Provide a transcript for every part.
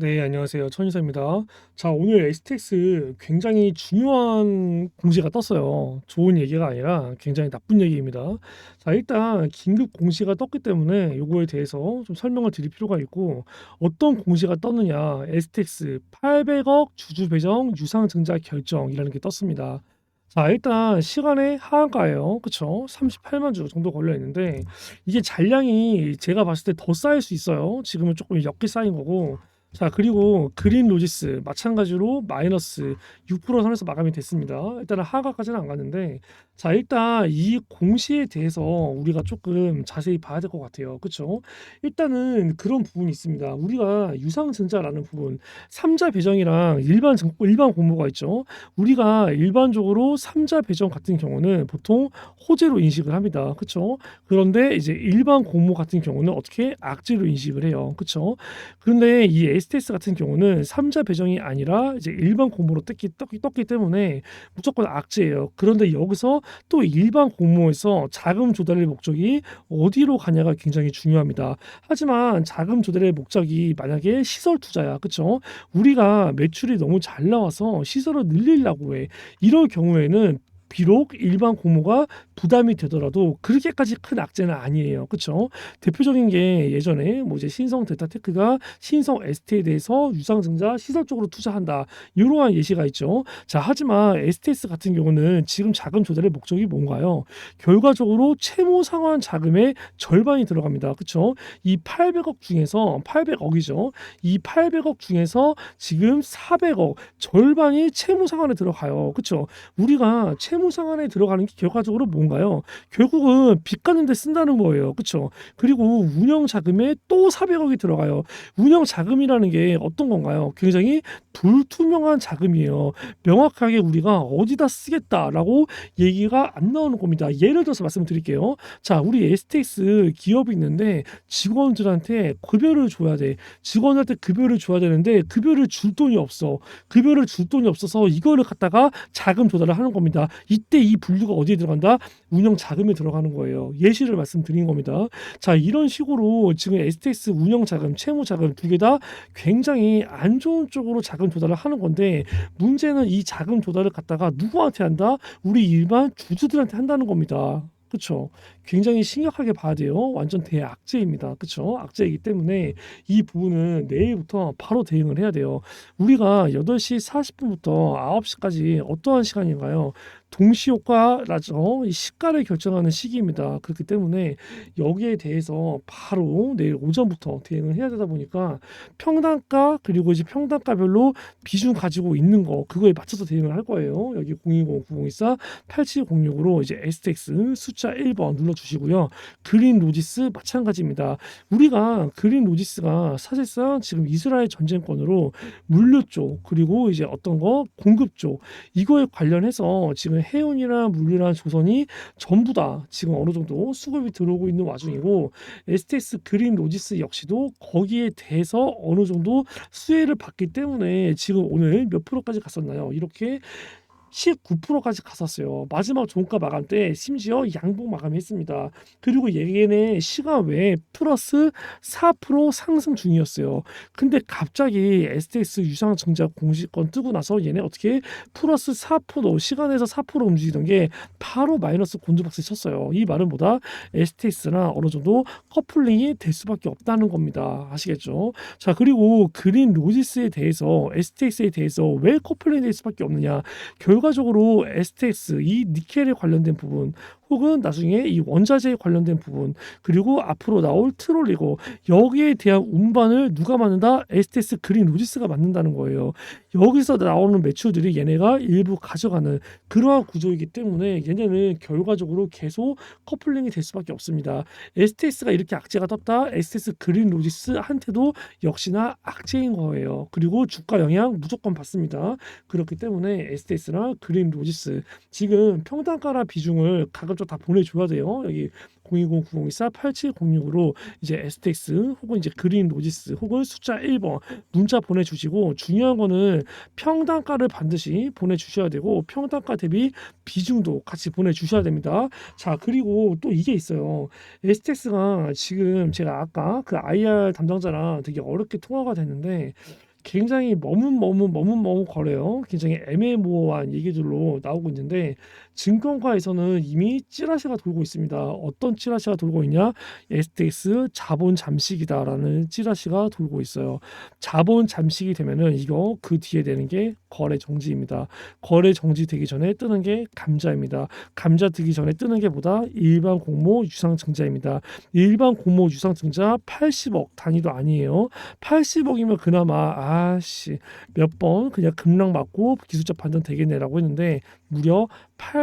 네, 안녕하세요. 천이사입니다. 자, 오늘 STX 굉장히 중요한 공시가 떴어요. 좋은 얘기가 아니라 굉장히 나쁜 얘기입니다. 자, 일단 긴급 공시가 떴기 때문에 요거에 대해서 좀 설명을 드릴 필요가 있고 어떤 공시가 떴느냐. STX 800억 주주 배정 유상 증자 결정이라는 게 떴습니다. 자, 일단 시간의 하한가예요. 그쵸? 38만 주 정도 걸려 있는데 이게 잔량이 제가 봤을 때 더 쌓일 수 있어요. 지금은 조금 적게 쌓인 거고 자, 그리고 그린 로지스 마찬가지로 마이너스 6% 선에서 마감이 됐습니다. 일단은 하가까지는 안 갔는데 자, 일단 이 공시에 대해서 우리가 조금 자세히 봐야 될 것 같아요. 그쵸? 일단은 그런 부분이 있습니다. 우리가 유상증자라는 부분, 삼자 배정이랑 일반 증, 일반 공모가 있죠. 우리가 일반적으로 삼자 배정 같은 경우는 보통 호재로 인식을 합니다. 그쵸? 그런데 이제 일반 공모 같은 경우는 어떻게 악재로 인식을 해요. 그쵸? 그런데 이 STS 같은 경우는 삼자 배정이 아니라 이제 일반 공모로 떴기, 떴기 때문에 무조건 악재예요. 그런데 여기서 또 일반 공모에서 자금 조달의 목적이 어디로 가냐가 굉장히 중요합니다. 하지만 자금 조달의 목적이 만약에 시설 투자야, 그쵸? 우리가 매출이 너무 잘 나와서 시설을 늘리려고 해. 이럴 경우에는 비록 일반 공모가 부담이 되더라도 그렇게까지 큰 악재는 아니에요. 그렇죠? 대표적인 게 예전에 뭐 이제 신성 데타테크가 신성 ST에 대해서 유상증자 시설 적으로 투자한다. 이러한 예시가 있죠. 자, 하지만 STS 같은 경우는 지금 자금 조달의 목적이 뭔가요? 결과적으로 채무 상환 자금의 절반이 들어갑니다. 그렇죠? 이 800억 중에서 800억이죠. 이 800억 중에서 지금 400억 절반이 채무 상환에 들어가요. 그렇죠? 우리가 채무 상환에 들어가는 게 결과적으로 뭔가요? 결국은 빚 갚는 데 쓴다는 거예요. 그렇죠? 그리고 운영 자금에 또 400억이 들어가요. 운영 자금이라는 게 어떤 건가요? 굉장히 불투명한 자금이에요. 명확하게 우리가 어디다 쓰겠다라고 얘기가 안 나오는 겁니다. 예를 들어서 말씀드릴게요. 자, 우리 STX 기업이 있는데 직원들한테 급여를 줘야 돼. 직원한테 급여를 줘야 되는데 급여를 줄 돈이 없어. 급여를 줄 돈이 없어서 이거를 갖다가 자금 조달을 하는 겁니다. 이때 이 분류가 어디에 들어간다? 운영 자금에 들어가는 거예요. 예시를 말씀드린 겁니다. 자, 이런 식으로 지금 STX 운영 자금, 채무 자금 두 개 다 굉장히 안 좋은 쪽으로 자금 조달을 하는 건데 문제는 이 자금 조달을 갖다가 누구한테 한다? 우리 일반 주주들한테 한다는 겁니다. 그렇죠. 굉장히 심각하게 봐야 돼요. 완전 대악재입니다. 그렇죠. 악재이기 때문에 이 부분은 내일부터 바로 대응을 해야 돼요. 우리가 8시 40분부터 9시까지 어떠한 시간인가요? 동시효과라죠. 이 시가를 결정하는 시기입니다. 그렇기 때문에 여기에 대해서 바로 내일 오전부터 대응을 해야 되다 보니까 평단가 그리고 이제 평단가별로 비중 가지고 있는 거 그거에 맞춰서 대응을 할 거예요. 여기 020-9024-8706으로 이제 STX 숫자 1번 눌러 주시고요. 그린 로지스 마찬가지입니다. 우리가 그린 로지스가 사실상 지금 이스라엘 전쟁권으로 물류 쪽 그리고 이제 어떤 거 공급 쪽 이거에 관련해서 지금 해운이나 물류나 조선이 전부 다 지금 어느 정도 수급이 들어오고 있는 와중이고 STS 그린 로지스 역시도 거기에 대해서 어느 정도 수혜를 받기 때문에 지금 오늘 몇 프로까지 갔었나요? 이렇게 19%까지 갔었어요. 마지막 종가 마감 때 심지어 양봉 마감했습니다. 그리고 얘네 시간 외에 플러스 4% 상승 중이었어요. 근데 갑자기 STX 유상증자 공시권 뜨고 나서 얘네 어떻게 플러스 4% 시간에서 4% 움직이던 게 바로 마이너스 곤두박질 쳤어요. 이 말은 뭐다? STX나 어느 정도 커플링이 될 수밖에 없다는 겁니다. 아시겠죠? 자 그리고 그린 로지스에 대해서 STX에 대해서 왜 커플링이 될 수밖에 없느냐? 결 결과적으로 STX 이 니켈에 관련된 부분 혹은 나중에 이 원자재에 관련된 부분 그리고 앞으로 나올 트롤리고 여기에 대한 운반을 누가 맡는다? STS 그린 로지스가 맡는다는 거예요. 여기서 나오는 매출들이 얘네가 일부 가져가는 그러한 구조이기 때문에 얘네는 결과적으로 계속 커플링이 될 수밖에 없습니다. STS가 이렇게 악재가 떴다. STS 그린 로지스한테도 역시나 악재인 거예요. 그리고 주가 영향 무조건 받습니다. 그렇기 때문에 STS나 그린 로지스 지금 평단가나 비중을 가급 적다 보내줘야 돼요. 여기 020-9024-8706으로 이제 STX 혹은 이제 그린 로지스 혹은 숫자 1번 문자 보내주시고 중요한 거는 평단가를 반드시 보내주셔야 되고 평단가 대비 비중도 같이 보내주셔야 됩니다. 자 그리고 또 이게 있어요. STX가 지금 제가 아까 그 IR 담당자랑 되게 어렵게 통화가 됐는데 굉장히 머뭇머뭇 머뭇머뭇 거려요. 굉장히 애매모호한 얘기들로 나오고 있는데 증권가에서는 이미 찌라시가 돌고 있습니다. 어떤 찌라시가 돌고 있냐? STX 자본 잠식이다라는 찌라시가 돌고 있어요. 자본 잠식이 되면은 이거 그 뒤에 되는 게 거래 정지입니다. 거래 정지 되기 전에 뜨는 게 감자입니다. 감자 뜨기 전에 뜨는 게 보다 일반 공모 유상 증자입니다. 일반 공모 유상 증자 80억 단위도 아니에요. 80억이면 그나마 아씨 몇 번 그냥 급락 맞고 기술적 판단 되겠네라고 했는데 무려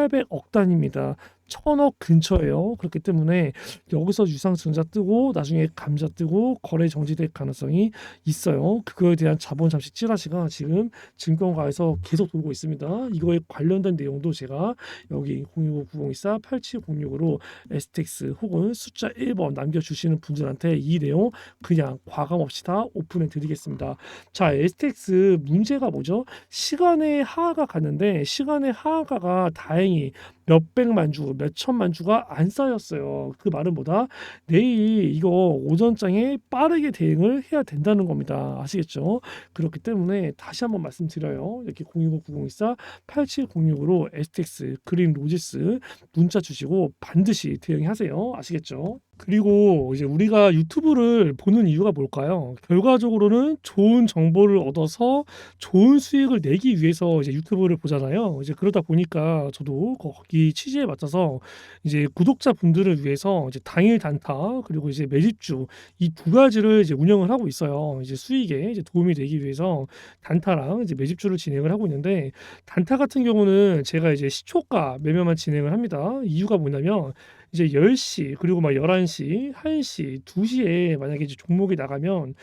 800억 단위입니다. 천억 근처예요. 그렇기 때문에 여기서 유상증자 뜨고 나중에 감자 뜨고 거래 정지될 가능성이 있어요. 그거에 대한 자본 잠식 찌라시가 지금 증권가에서 계속 돌고 있습니다. 이거에 관련된 내용도 제가 여기 065-9024-8706으로 STX 혹은 숫자 1번 남겨주시는 분들한테 이 내용 그냥 과감 없이 다 오픈해 드리겠습니다. 자, STX 문제가 뭐죠? 시간의 하하가 갔는데 시간의 하하가 다행히 몇백만 주, 몇천만 주가 안 쌓였어요. 그 말은 뭐다? 내일 이거 오전장에 빠르게 대응을 해야 된다는 겁니다. 아시겠죠? 그렇기 때문에 다시 한번 말씀드려요. 이렇게 010-9024-8706으로 STX, 그린 로지스 문자 주시고 반드시 대응하세요. 아시겠죠? 그리고 이제 우리가 유튜브를 보는 이유가 뭘까요? 결과적으로는 좋은 정보를 얻어서 좋은 수익을 내기 위해서 이제 유튜브를 보잖아요. 이제 그러다 보니까 저도 거기 취지에 맞춰서 이제 구독자 분들을 위해서 이제 당일 단타 그리고 이제 매집주 이 두 가지를 이제 운영을 하고 있어요. 이제 수익에 이제 도움이 되기 위해서 단타랑 이제 매집주를 진행을 하고 있는데 단타 같은 경우는 제가 이제 시초가 매매만 진행을 합니다. 이유가 뭐냐면 이제 10시 그리고 막 11시, 1시, 2시에 만약에 이제 종목이 나가면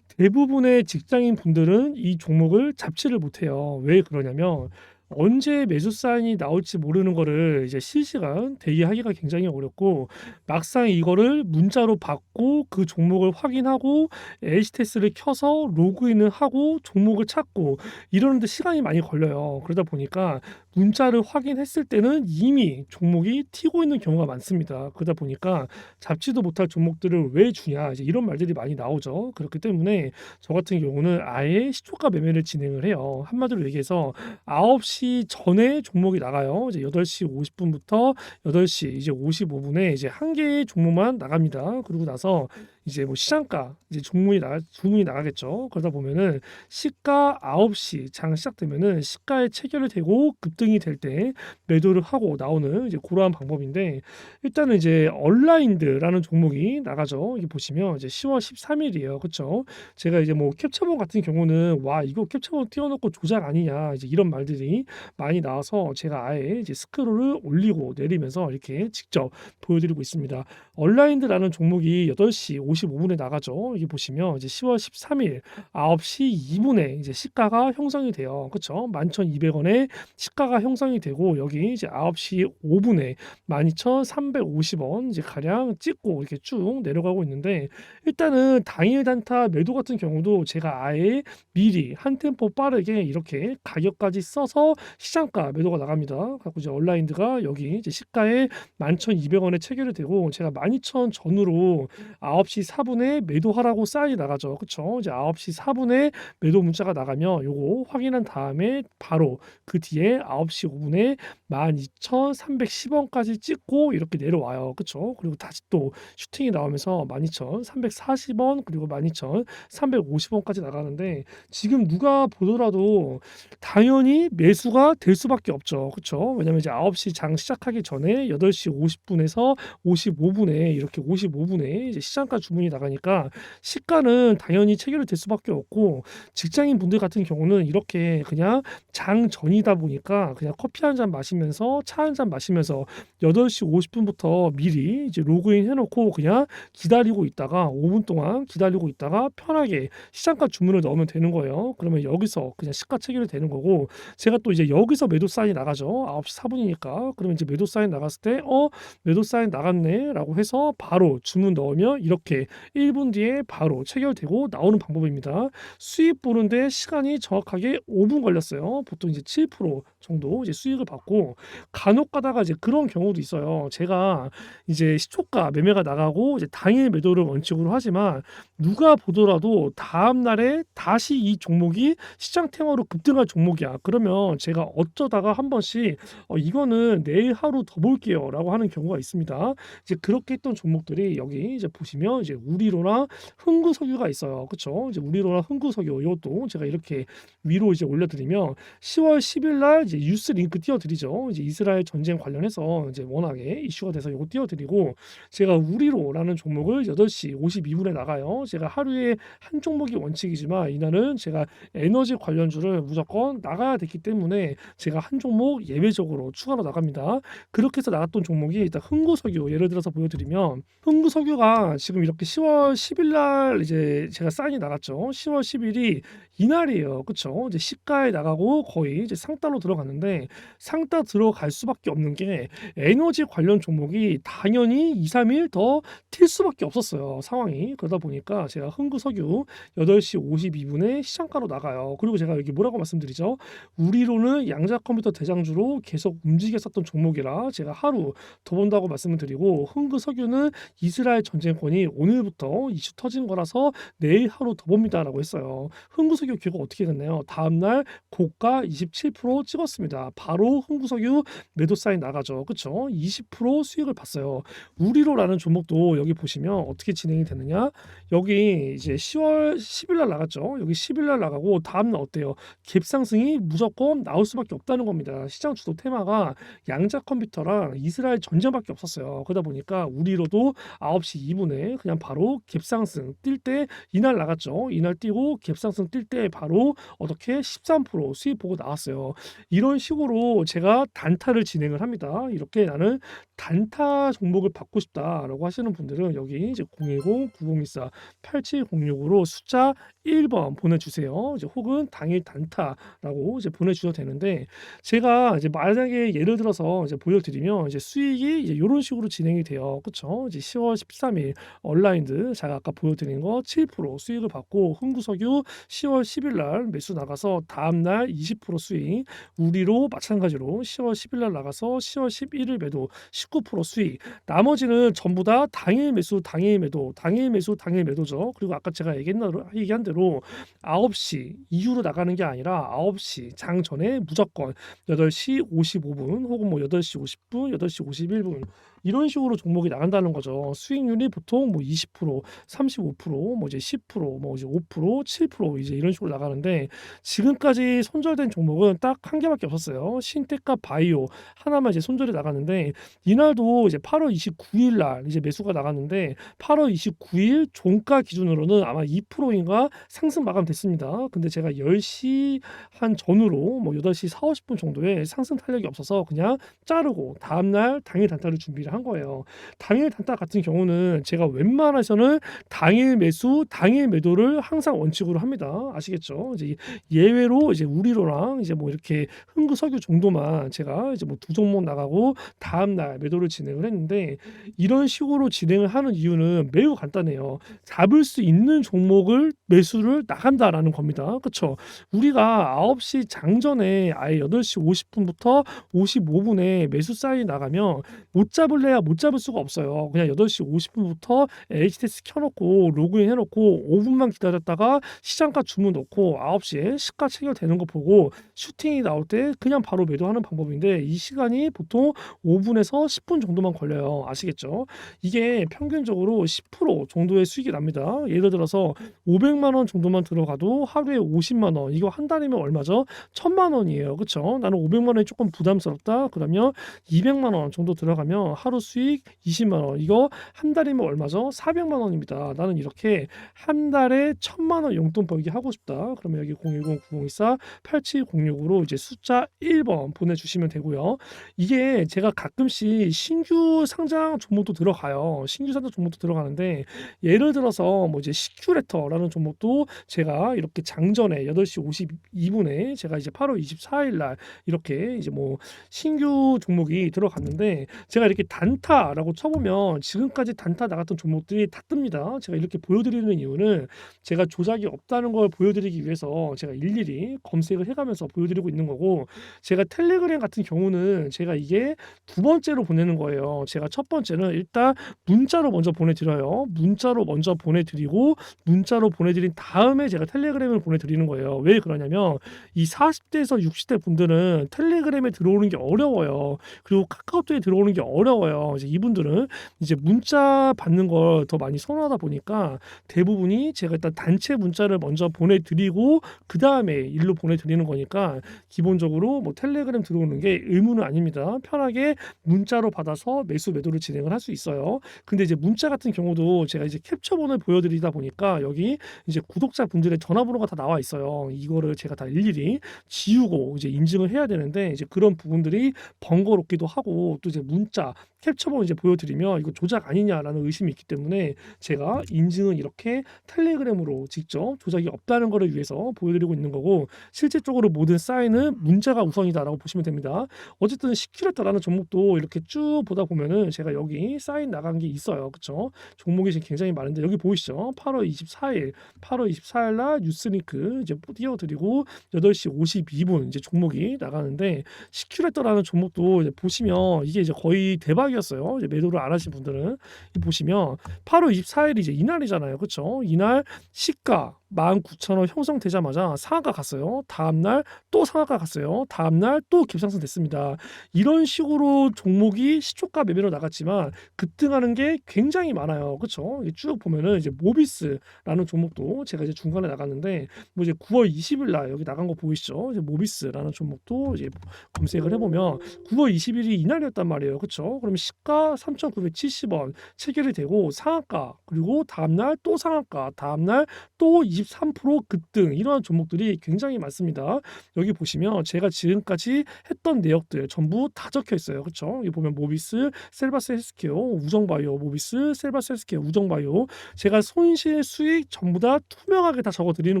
대부분의 직장인 분들은 이 종목을 잡지를 못해요. 왜 그러냐면 언제 매수 사인이 나올지 모르는 거를 이제 실시간 대기하기가 굉장히 어렵고 막상 이거를 문자로 받고 그 종목을 확인하고 H테스를 켜서 로그인을 하고 종목을 찾고 이러는데 시간이 많이 걸려요. 그러다 보니까 문자를 확인했을 때는 이미 종목이 튀고 있는 경우가 많습니다. 그러다 보니까 잡지도 못할 종목들을 왜 주냐 이제 이런 말들이 많이 나오죠. 그렇기 때문에 저 같은 경우는 아예 시초가 매매를 진행을 해요. 한마디로 얘기해서 9시 전에 종목이 나가요. 이제 8시 50분부터 8시 이제 55분에 이제 한 개의 종목만 나갑니다. 그리고 나서 이제 뭐 시장가 이제 종문이 나 주문이 나가겠죠. 그러다 보면은 시가 9시 장 시작되면은 시가에 체결이 되고 급등이 될 때 매도를 하고 나오는 이제 그러한 방법인데 일단은 이제 얼라인드라는 종목이 나가죠. 이게 보시면 이제 10월 13일이에요. 그렇죠? 제가 이제 뭐 캡처본 같은 경우는 와 이거 캡처본 띄워놓고 조작 아니냐 이제 이런 말들이 많이 나와서 제가 아예 이제 스크롤을 올리고 내리면서 이렇게 직접 보여드리고 있습니다. 얼라인드라는 종목이 8시 55분에 나가죠. 여기 보시면 이제 10월 13일 9시 2분에 이제 시가가 형성이 돼요. 그렇죠? 11,200원에 시가가 형성이 되고 여기 이제 9시 5분에 12,350원 이제 가량 찍고 이렇게 쭉 내려가고 있는데 일단은 당일 단타 매도 같은 경우도 제가 아예 미리 한 템포 빠르게 이렇게 가격까지 써서 시장가 매도가 나갑니다. 갖고 이제 온라인드가 여기 이제 시가에 11,200원에 체결이 되고 제가 12,000 전후로 9시 4분에 매도하라고 사인이 나가죠. 그쵸? 이제 9시 4분에 매도 문자가 나가면 요거 확인한 다음에 바로 그 뒤에 9시 5분에 12,310원까지 찍고 이렇게 내려와요. 그쵸? 그리고 다시 또 슈팅이 나오면서 12,340원 그리고 12,350원까지 나가는데 지금 누가 보더라도 당연히 매수 가 될 수밖에 없죠. 그쵸? 왜냐면 이제 9시 장 시작하기 전에 8시 50분에서 55분에 이렇게 55분에 이제 시장가 주문이 나가니까 시가는 당연히 체결이 될 수밖에 없고 직장인 분들 같은 경우는 이렇게 그냥 장 전이다 보니까 그냥 커피 한 잔 마시면서 차 한 잔 마시면서 8시 50분부터 미리 이제 로그인 해 놓고 그냥 기다리고 있다가 5분 동안 기다리고 있다가 편하게 시장가 주문을 넣으면 되는 거예요. 그러면 여기서 그냥 시가 체결이 되는 거고 제가 또 이제 여기서 매도 사인이 나가죠. 9시 4분이니까. 그러면 이제 매도 사인 나갔을 때 어 매도 사인 나갔네 라고 해서 바로 주문 넣으면 이렇게 1분 뒤에 바로 체결되고 나오는 방법입니다. 수익 보는데 시간이 정확하게 5분 걸렸어요. 보통 이제 7% 정도 이제 수익을 받고 간혹 가다가 이제 그런 경우도 있어요. 제가 이제 시초가 매매가 나가고 이제 당일 매도를 원칙으로 하지만 누가 보더라도 다음 날에 다시 이 종목이 시장 테마로 급등할 종목이야. 그러면 제가 어쩌다가 한 번씩 어, 이거는 내일 하루 더 볼게요 라고 하는 경우가 있습니다. 이제 그렇게 했던 종목들이 여기 이제 보시면 이제 우리로나 흥구석유가 있어요. 그렇죠? 이제 우리로나 흥구석유 이것도 제가 이렇게 위로 이제 올려드리면 10월 10일 날 이제 뉴스 링크 띄워드리죠. 이제 이스라엘 전쟁 관련해서 이제 워낙에 이슈가 돼서 이거 띄워드리고 제가 우리로라는 종목을 8시 52분에 나가요. 제가 하루에 한 종목이 원칙이지만 이날은 제가 에너지 관련주를 무조건 나가야 됐기 때문에 제가 한 종목 예외적으로 추가로 나갑니다. 그렇게 해서 나갔던 종목이 일단 흥구석유 예를 들어서 보여드리면 흥구석유가 지금 이렇게 10월 10일 날 이제 제가 사인이 나갔죠. 10월 10일이 이날이에요. 그쵸? 이제 시가에 나가고 거의 이제 상따로 들어갔는데 상따 들어갈 수밖에 없는 게 에너지 관련 종목이 당연히 2, 3일 더 튈 수밖에 없었어요. 상황이. 그러다 보니까 제가 흥구석유 8시 52분에 시장가로 나가요. 그리고 제가 여기 뭐라고 말씀드리죠? 우리로 는 양자 컴퓨터 대장주로 계속 움직였었던 종목이라 제가 하루 더 본다고 말씀을 드리고 흥구석유는 이스라엘 전쟁권이 오늘부터 이슈 터진 거라서 내일 하루 더 봅니다라고 했어요. 흥구석유 결과 어떻게 됐나요? 다음날 고가 27% 찍었습니다. 바로 흥구석유 매도 사인 나가죠. 그쵸? 20% 수익을 봤어요. 우리로라는 종목도 여기 보시면 어떻게 진행이 됐느냐? 여기 이제 10월 10일 날 나갔죠. 여기 10일 날 나가고 다음날 어때요? 갭 상승이 무조건 나올 수밖에 없다는 겁니다. 시장 주도 테마가 양자 컴퓨터랑 이스라엘 전쟁밖에 없었어요. 그러다 보니까 우리로도 9시 2분에 그냥 바로 갭 상승 뛸 때 이날 나갔죠. 이날 뛰고 갭 상승 뛸 때 바로 어떻게 13% 수익 보고 나왔어요. 이런 식으로 제가 단타를 진행을 합니다. 이렇게 나는 단타 종목을 받고 싶다라고 하시는 분들은 여기 이제 010-9024-8706으로 숫자 1번 보내주세요. 이제 혹은 당일 단타라고 이제 보내주셔도 되는데 제가 이제 만약에 예를 들어서 이제 보여드리면 이제 수익이 이제 이런 식으로 진행이 돼요. 그렇죠? 이제 10월 13일 얼라인드 제가 아까 보여드린 거 7% 수익을 받고 흥구석유 10월 10일 날 매수 나가서 다음 날 20% 수익 우리로 마찬가지로 10월 10일 날 나가서 10월 11일 매도 19% 수익 나머지는 전부 다 당일 매수 당일 매도 당일 매수 당일 매도죠. 그리고 아까 제가 얘기한 대로, 얘 기한 대로 9시 이후로 나가는 게 아니라 9시 장 전에 무조건 8시 55분 혹은 뭐 8시 50분, 8시 51분 이런 식으로 종목이 나간다는 거죠. 수익률이 보통 뭐 20%, 35%, 뭐 이제 10%, 뭐 이제 5%, 7% 이제 이런 식으로 나가는데 지금까지 손절된 종목은 딱 한 개밖에 없었어요. 신테카 바이오 하나만 이제 손절이 나갔는데 이날도 이제 8월 29일 날 이제 매수가 나갔는데 8월 29일 종가 기준으로는 아마 2%인가 상승 마감됐습니다. 근데 제가 10시 한 전후로 뭐 8시 4, 50분 정도에 상승 탄력이 없어서 그냥 자르고 다음날 당일 단타를 준비를 한 거예요. 당일 단타 같은 경우는 제가 웬만해서는 당일 매수, 당일 매도를 항상 원칙으로 합니다. 아시겠죠? 이제 예외로 이제 우리로랑 이제 뭐 이렇게 흥구석유 정도만 제가 이제 뭐 두 종목 나가고 다음 날 매도를 진행을 했는데 이런 식으로 진행을 하는 이유는 매우 간단해요. 잡을 수 있는 종목을 매수 를 나간다라는 겁니다. 그렇죠? 우리가 9시 장전에 아예 8시 50분부터 55분에 매수 사인이 나가면 못 잡을래야 못 잡을 수가 없어요. 그냥 8시 50분부터 HTS 켜놓고 로그인 해놓고 5분만 기다렸다가 시장가 주문 넣고 9시에 시가 체결되는 거 보고 슈팅이 나올 때 그냥 바로 매도하는 방법인데 이 시간이 보통 5분에서 10분 정도만 걸려요. 아시겠죠? 이게 평균적으로 10% 정도의 수익이 납니다. 예를 들어서 500만 원 정도만 들어가도 하루에 50만 원. 이거 한 달이면 얼마죠? 1000만 원이에요. 그렇죠? 나는 500만 원이 조금 부담스럽다. 그러면 200만 원 정도 들어가면 하루 수익 20만 원. 이거 한 달이면 얼마죠? 400만 원입니다. 나는 이렇게 한 달에 1000만 원 용돈 벌기 하고 싶다. 그러면 여기 010-9024-8706으로 이제 숫자 1번 보내주시면 되고요. 이게 제가 가끔씩 신규 상장 종목도 들어가요. 신규 상장 종목도 들어가는데 예를 들어서 뭐 이제 시큐레터라는 종목도 제가 이렇게 장전에 8시 52분에 제가 이제 8월 24일 날 이렇게 이제 뭐 신규 종목이 들어갔는데 제가 이렇게 단타라고 쳐보면 지금까지 단타 나갔던 종목들이 다 뜹니다. 제가 이렇게 보여드리는 이유는 제가 조작이 없다는 걸 보여드리기 위해서 제가 일일이 검색을 해가면서 보여드리고 있는 거고 제가 텔레그램 같은 경우는 제가 이게 두 번째로 보내는 거예요. 제가 첫 번째는 일단 문자로 먼저 보내드려요. 문자로 먼저 보내드리고 문자로 보내드린 다음에 제가 텔레그램을 보내드리는 거예요. 왜 그러냐면 이 40대에서 60대 분들은 텔레그램에 들어오는 게 어려워요. 그리고 카카오톡에 들어오는 게 어려워요. 이제 이분들은 이제 문자 받는 걸 더 많이 선호하다 보니까 대부분이 제가 일단 단체 문자를 먼저 보내드리고 그 다음에 일로 보내드리는 거니까 기본적으로 뭐 텔레그램 들어오는 게 의무는 아닙니다. 편하게 문자로 받아서 매수 매도를 진행을 할 수 있어요. 근데 이제 문자 같은 경우도 제가 이제 캡처본을 보여드리다 보니까 여기 이제 구독자 분들의 전화번호가 다 나와 있어요. 이거를 제가 다 일일이 지우고 이제 인증을 해야 되는데 이제 그런 부분들이 번거롭기도 하고 또 이제 문자 캡처본 이제 보여드리면 이거 조작 아니냐라는 의심이 있기 때문에 제가 인증은 이렇게 텔레그램으로 직접 조작이 없다는 것을 위해서 보여드리고 있는 거고 실질적으로 모든 사인은 문자가 우선이다라고 보시면 됩니다. 어쨌든 시큐레터라는 종목도 이렇게 쭉 보다 보면은 제가 여기 사인 나간 게 있어요. 그쵸? 종목이 지금 굉장히 많은데 여기 보이시죠? 8월 24일, 8월 24일 날 뉴스링크 이제 띄워드리고 8시 52분 이제 종목이 나가는데 시큐레터라는 종목도 이제 보시면 이게 이제 거의 대박 이었어요. 이제 매도를 안 하신 분들은 이 보시면 8월 24일이 이제 이날이잖아요. 그쵸? 이날 시가 19,000원 형성되자마자 상한가 갔어요. 다음날 또 상한가 갔어요. 다음날 또 급상승 됐습니다. 이런 식으로 종목이 시초가 매매로 나갔지만 급등하는 게 굉장히 많아요. 그렇죠? 쭉 보면은 이제 모비스라는 종목도 제가 이제 중간에 나갔는데 뭐 이제 9월 20일 날 여기 나간 거 보이시죠? 이제 모비스라는 종목도 이제 검색을 해보면 9월 20일이 이날이었단 말이에요. 그렇죠? 그러면 시가 3,970원 체결이 되고 상한가 그리고 다음날 또 상한가 다음날 또23% 급등 이러한 종목들이 굉장히 많습니다. 여기 보시면 제가 지금까지 했던 내역들 전부 다 적혀 있어요. 그렇죠? 여기 보면 모비스, 셀바스 헬스케어, 우정바이오, 모비스, 셀바스 헬스케어, 우정바이오 제가 손실 수익 전부 다 투명하게 다 적어 드리는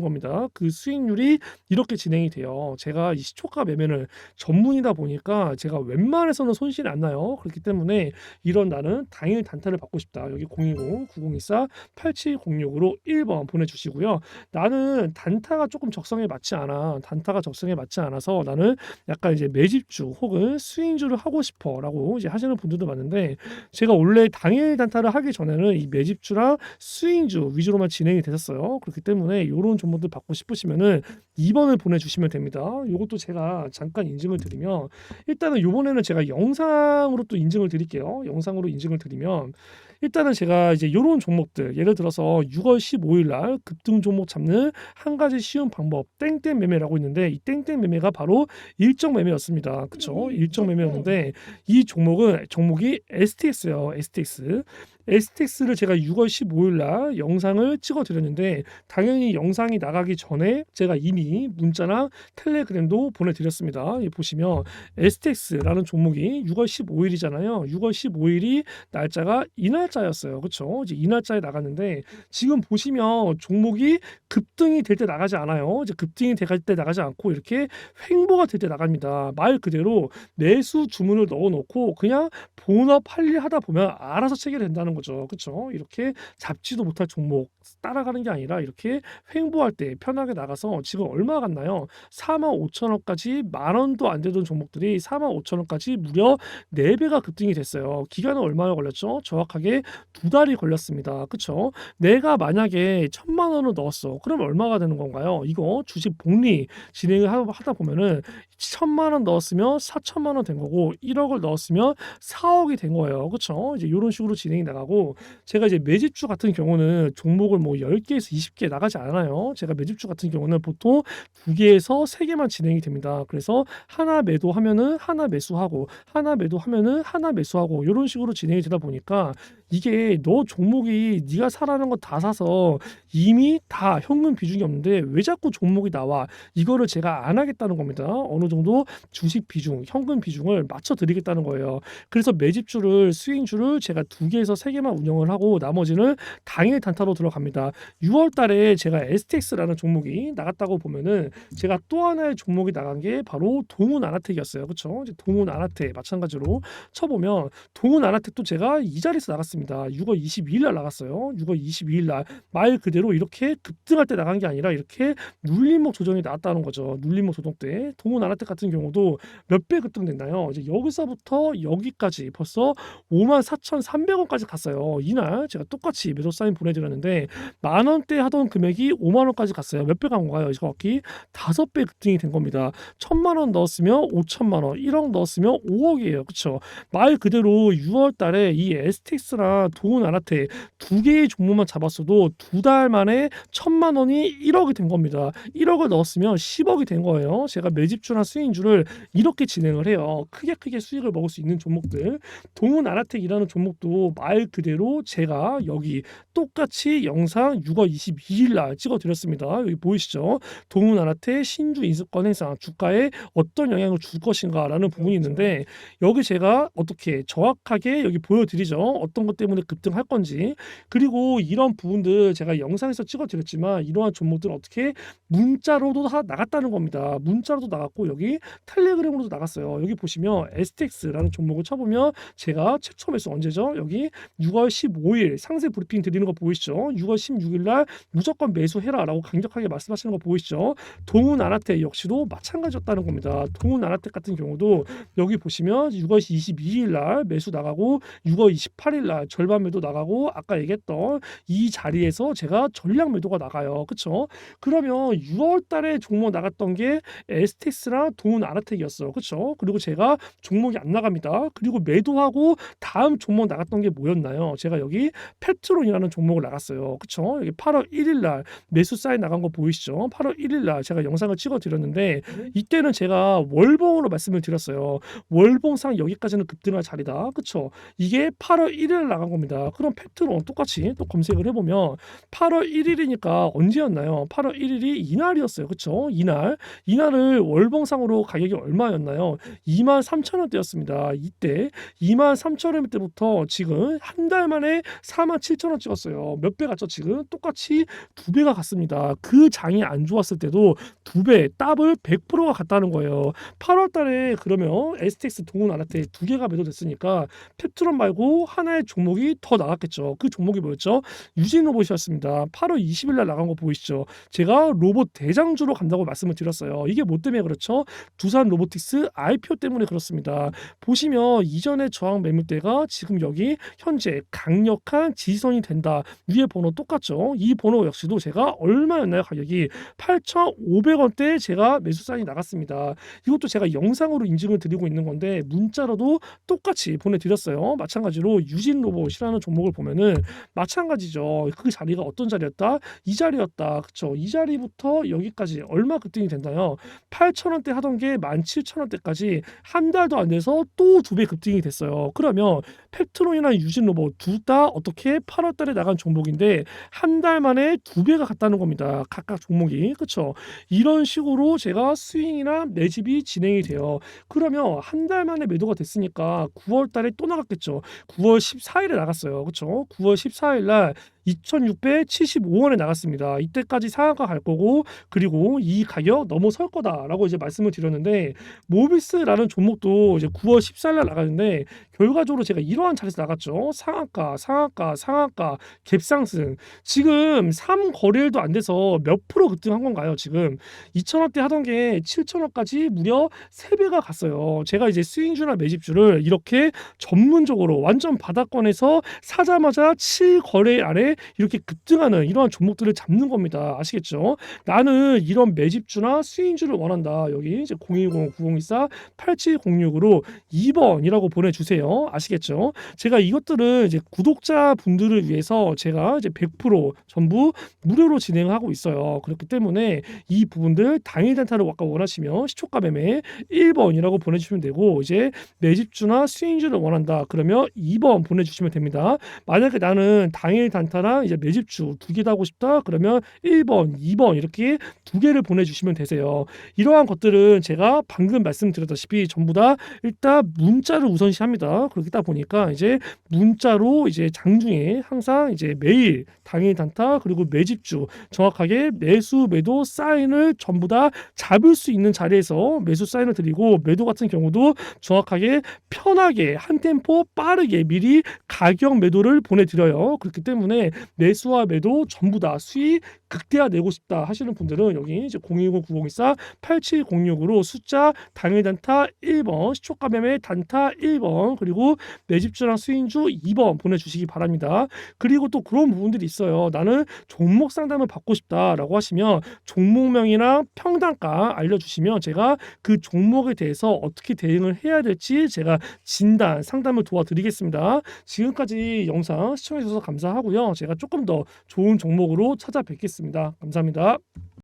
겁니다. 그 수익률이 이렇게 진행이 돼요. 제가 이 시초가 매매를 전문이다 보니까 제가 웬만해서는 손실이 안 나요. 그렇기 때문에 이런 나는 당일 단타를 받고 싶다. 여기 010-9024-8706으로 1번 보내주시고요. 나는 단타가 조금 적성에 맞지 않아. 단타가 적성에 맞지 않아서 나는 약간 이제 매집주 혹은 스윙주를 하고 싶어라고 이제 하시는 분들도 많은데 제가 원래 당일 단타를 하기 전에는 이 매집주랑 스윙주 위주로만 진행이 됐었어요. 그렇기 때문에 이런 종목들 받고 싶으시면은 2번을 보내주시면 됩니다. 이것도 제가 잠깐 인증을 드리면 일단은 이번에는 제가 영상으로 또 인증을 드릴게요. 영상으로 인증을 드리면 일단은 제가 이제 이런 종목들 예를 들어서 6월 15일 날 급등 종목 잡는 한 가지 쉬운 방법 땡땡 매매라고 있는데 이 땡땡 매매가 바로 일정 매매였습니다. 그쵸? 일정 매매였는데 이 종목은 종목이 STX예요. STX. STX를 제가 6월 15일 날 영상을 찍어 드렸는데 당연히 영상이 나가기 전에 제가 이미 문자나 텔레그램도 보내 드렸습니다. 이 보시면 STX라는 종목이 6월 15일이잖아요. 6월 15일이 날짜가 이 날짜였어요. 그렇죠? 이제 이 날짜에 나갔는데 지금 보시면 종목이 급등이 될 때 나가지 않아요. 이제 급등이 될 때 나가지 않고 이렇게 횡보가 될 때 나갑니다. 말 그대로 매수 주문을 넣어 놓고 그냥 본업 할일 하다 보면 알아서 체결된다는 거죠. 그렇죠? 이렇게 잡지도 못할 종목 따라가는 게 아니라 이렇게 횡보할 때 편하게 나가서 지금 얼마 갔나요? 4만 5천 원까지 만 원도 안 되던 종목들이 4만 5천 원까지 무려 4배가 급등이 됐어요. 기간은 얼마나 걸렸죠? 정확하게 두 달이 걸렸습니다. 그렇죠? 내가 만약에 천만 원을 넣었어. 그럼 얼마가 되는 건가요? 이거 주식 복리 진행을 하- 하다 보면은 천만 원 넣었으면 4천만 원 된 거고 1억을 넣었으면 4억이 된 거예요. 그렇죠? 이제 이런 식으로 진행이 나가고 불구하고 제가 이제 매집주 같은 경우는 종목을 뭐 10개에서 20개 나가지 않아요. 제가 매집주 같은 경우는 보통 2개에서 3개만 진행이 됩니다. 그래서 하나 매도하면은 하나 매수하고 하나 매도하면은 하나 매수하고 이런 식으로 진행이 되다 보니까 이게 너 종목이 네가 사라는 거 다 사서 이미 다 현금 비중이 없는데 왜 자꾸 종목이 나와 이거를 제가 안 하겠다는 겁니다. 어느 정도 주식 비중, 현금 비중을 맞춰 드리겠다는 거예요. 그래서 매집주를 스윙주를 제가 두 개에서 세 개만 운영을 하고 나머지는 당일 단타로 들어갑니다. 6월 달에 제가 STX라는 종목이 나갔다고 보면은 제가 또 하나의 종목이 나간 게 바로 동훈 아나텍이었어요. 그렇죠? 이제 동훈 아나텍 마찬가지로 쳐보면 동훈 아나텍도 제가 이 자리에서 나갔습니다. 6월 22일 날 나갔어요. 6월 22일 날 말 그대로 이렇게 급등할 때 나간 게 아니라 이렇게 눌림목 조정이 나왔다는 거죠. 눌림목 조정 때 동훈 아나텍 같은 경우도 몇 배 급등됐나요? 이제 여기서부터 여기까지 벌써 54,300원까지 갔 어요. 이날 제가 똑같이 매도 사인 보내드렸는데 만 원대 하던 금액이 5만 원까지 갔어요. 몇 배 간 건가요? 정확히 다섯 배 급등이 된 겁니다. 천만 원 넣었으면 5천만 원, 1억 넣었으면 5억이에요. 그렇죠? 말 그대로 6월 달에 이 STX나 동훈 아나텍 두 개의 종목만 잡았어도 두 달 만에 천만 원이 1억이 된 겁니다. 1억을 넣었으면 10억이 된 거예요. 제가 매집주나 스윙주를 이렇게 진행을 해요. 크게 크게 수익을 먹을 수 있는 종목들. 동훈 아나텍이라는 종목도 말 그대로 제가 여기 똑같이 영상 6월 22일 날 찍어 드렸습니다. 여기 보이시죠? 동훈 아나텍 신주 인수권 행사 주가에 어떤 영향을 줄 것인가라는 부분이 있는데 여기 제가 어떻게 정확하게 여기 보여드리죠. 어떤 것 때문에 급등할 건지 그리고 이런 부분들 제가 영상에서 찍어드렸지만 이러한 종목들은 어떻게 문자로도 다 나갔다는 겁니다. 문자로도 나갔고 여기 텔레그램으로도 나갔어요. 여기 보시면 STX라는 종목을 쳐보면 제가 최초 매수 언제죠? 여기 6월 15일 상세 브리핑 드리는 거 보이시죠? 6월 16일 날 무조건 매수해라라고 강력하게 말씀하시는 거 보이시죠? 동훈 아나텍 역시도 마찬가지였다는 겁니다. 동훈 아나텍 같은 경우도 여기 보시면 6월 22일 날 매수 나가고 6월 28일 날 절반 매도 나가고 아까 얘기했던 이 자리에서 제가 전량 매도가 나가요. 그렇죠? 그러면 6월 달에 종목 나갔던 게 STX랑 동훈 아나텍이었어요. 그렇죠? 그리고 제가 종목이 안 나갑니다. 그리고 매도하고 다음 종목 나갔던 게 뭐였나 요? 제가 여기 페트론이라는 종목을 나갔어요. 그렇죠? 여기 8월 1일 날 매수 사인 나간 거 보이시죠? 8월 1일 날 제가 영상을 찍어 드렸는데 이때는 제가 월봉으로 말씀을 드렸어요. 월봉상 여기까지는 급등할 자리다. 그렇죠? 이게 8월 1일 나간 겁니다. 그럼 페트론 똑같이 또 검색을 해보면 8월 1일이니까 언제였나요? 8월 1일이 이날이었어요. 그렇죠? 이날 이날을 월봉상으로 가격이 얼마였나요? 2만 3천 원대였습니다. 이때 2만 3천 원대부터 지금 한달 만에 4만 7천 원 찍었어요. 몇 배 갔죠? 지금 똑같이 두 배가 갔습니다. 그 장이 안 좋았을 때도 두 배, 더블 100%가 갔다는 거예요. 8월 달에 그러면 STX 동훈 아나텍 두 개가 매도됐으니까 펩트론 말고 하나의 종목이 더 나갔겠죠. 그 종목이 뭐였죠? 유진 로봇이었습니다. 8월 20일 날 나간 거 보이시죠? 제가 로봇 대장주로 간다고 말씀을 드렸어요. 이게 뭐 때문에 그렇죠? 두산 로보틱스 IPO 때문에 그렇습니다. 보시면 이전의 저항 매물대가 지금 여기 현재 강력한 지지선이 된다. 위에 번호 똑같죠? 이 번호 역시도 제가 얼마였나요? 가격이 8,500원대 제가 매수 사인이 나갔습니다. 이것도 제가 영상으로 인증을 드리고 있는 건데 문자로도 똑같이 보내드렸어요. 마찬가지로 유진 로봇이라는 종목을 보면은 마찬가지죠. 그 자리가 어떤 자리였다? 이 자리였다. 그쵸? 이 자리부터 여기까지 얼마 급등이 됐나요? 8,000원대 하던 게 17,000원대까지 한 달도 안 돼서 또 두 배 급등이 됐어요. 그러면 펩트론이나 유진 로봇 둘 다 어떻게 8월 달에 나간 종목인데 한 달 만에 두 배가 갔다는 겁니다. 각각 종목이. 그렇죠? 이런 식으로 제가 스윙이나 매집이 진행이 돼요. 그러면 한 달 만에 매도가 됐으니까 9월 달에 또 나갔겠죠. 9월 14일에 나갔어요. 그렇죠? 9월 14일 날 2,675원에 나갔습니다. 이때까지 상한가 갈 거고 그리고 이 가격 넘어설 거다라고 이제 말씀을 드렸는데 모비스라는 종목도 이제 9월 14일 날 나가는데 결과적으로 제가 이러한 자리에서 나갔죠. 상한가, 상한가, 상한가, 갭상승. 지금 3 거래일도 안 돼서 몇 프로 급등한 건가요? 지금 2,000원대 하던 게 7,000원까지 무려 3배가 갔어요. 제가 이제 스윙주나 매집주를 이렇게 전문적으로 완전 바닥권에서 사자마자 7 거래일 안에 이렇게 급등하는 이러한 종목들을 잡는 겁니다. 아시겠죠? 나는 이런 매집주나 수익주를 원한다. 여기 이제 010 9024 8706으로 2번이라고 보내주세요. 아시겠죠? 제가 이것들은 이제 구독자 분들을 위해서 제가 이제 100% 전부 무료로 진행하고 있어요. 그렇기 때문에 이 부분들 당일 단타를 아까 원하시면 시초가 매매 1번이라고 보내주시면 되고 이제 매집주나 수익주를 원한다. 그러면 2번 보내주시면 됩니다. 만약에 나는 당일 단타 랑 이제 매집주 두 개다 하고 싶다. 그러면 1번, 2번 이렇게 두 개를 보내주시면 되세요. 이러한 것들은 제가 방금 말씀드렸다시피 전부 다 일단 문자를 우선시합니다. 그렇다 보니까 이제 문자로 이제 장중에 항상 이제 매일 당일 단타 그리고 매집주 정확하게 매수 매도 사인을 전부 다 잡을 수 있는 자리에서 매수 사인을 드리고 매도 같은 경우도 정확하게 편하게 한 템포 빠르게 미리 가격 매도를 보내드려요. 그렇기 때문에 매수와 매도 전부 다 수익 극대화 내고 싶다 하시는 분들은 여기 이제 010 9024 8706으로 숫자 당일 단타 1번 시초가 매매 단타 1번 그리고 매집주랑 수인주 2번 보내주시기 바랍니다. 그리고 또 그런 부분들이 있어요. 나는 종목 상담을 받고 싶다라고 하시면 종목명이랑 평단가 알려주시면 제가 그 종목에 대해서 어떻게 대응을 해야 될지 제가 진단 상담을 도와드리겠습니다. 지금까지 영상 시청해 주셔서 감사하고요. 제가 조금 더 좋은 종목으로 찾아뵙겠습니다. 감사합니다.